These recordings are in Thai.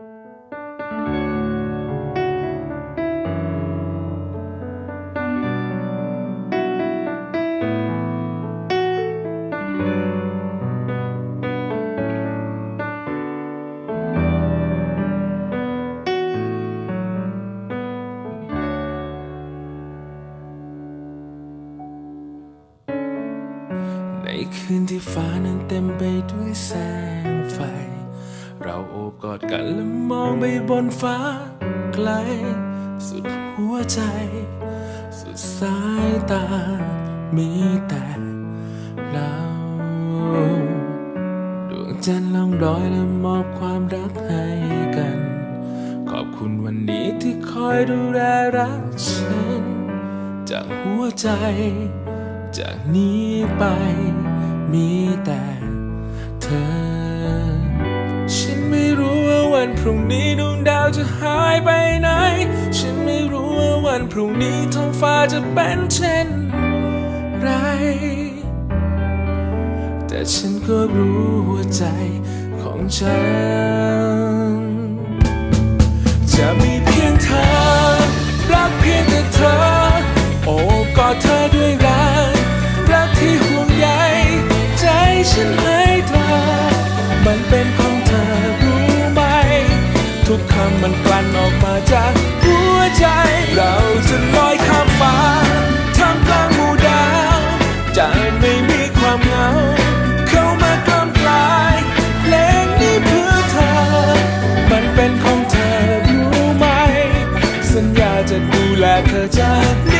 ในคืนที่ฟ้านั้นเต็มไปด้วยแสงไฟ เราโอบกอดกันและมองไปบนฟ้าไกล สุดหัวใจ สุดสายตา มีแต่เราดวงจันทร์ล่องลอยและมอบความรักให้กัน ขอบคุณวันนี้ที่คอยดูแลรักฉัน จากหัวใจ จากนี้ไป มีแต่เธอ พรุ่งนี้ดวงดาวจะหายไปไหน ฉันไม่รู้ว่าวันพรุ่งนี้ท้องฟ้าจะเป็นเช่นไร แต่ฉันก็รู้หัวใจของฉัน จะมีเพียงเธอ รักเพียงแต่เธอ โอบกอดเธอด้วยำมันกลั่นออกมาจากหัวใจ เราจะลอยข้ามฟ้าท่ามกลางหมู่ดาวจะไม่มีความเหงา เข้ามากล้ำกลายเพลงนี้เพื่อเธอ มันเป็นของเธอรู้ไหม สัญญาจะดูแลเธอจากนี้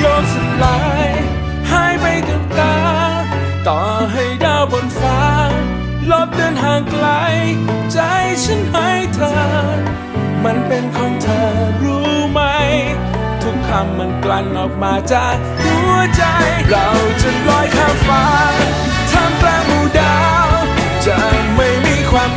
โลกสลายหายไปกับตา ต่อให้ดาวบนฟ้า ลบเดินห่างไกล ใจฉันให้เธอ มันเป็นของเธอรู้ไหม ทุกคำมันกลั่นออกมาจากหัวใจ เราจะลอยข้ามฟ้าท่ามกลางหมู่ดาว จะไม่มีความ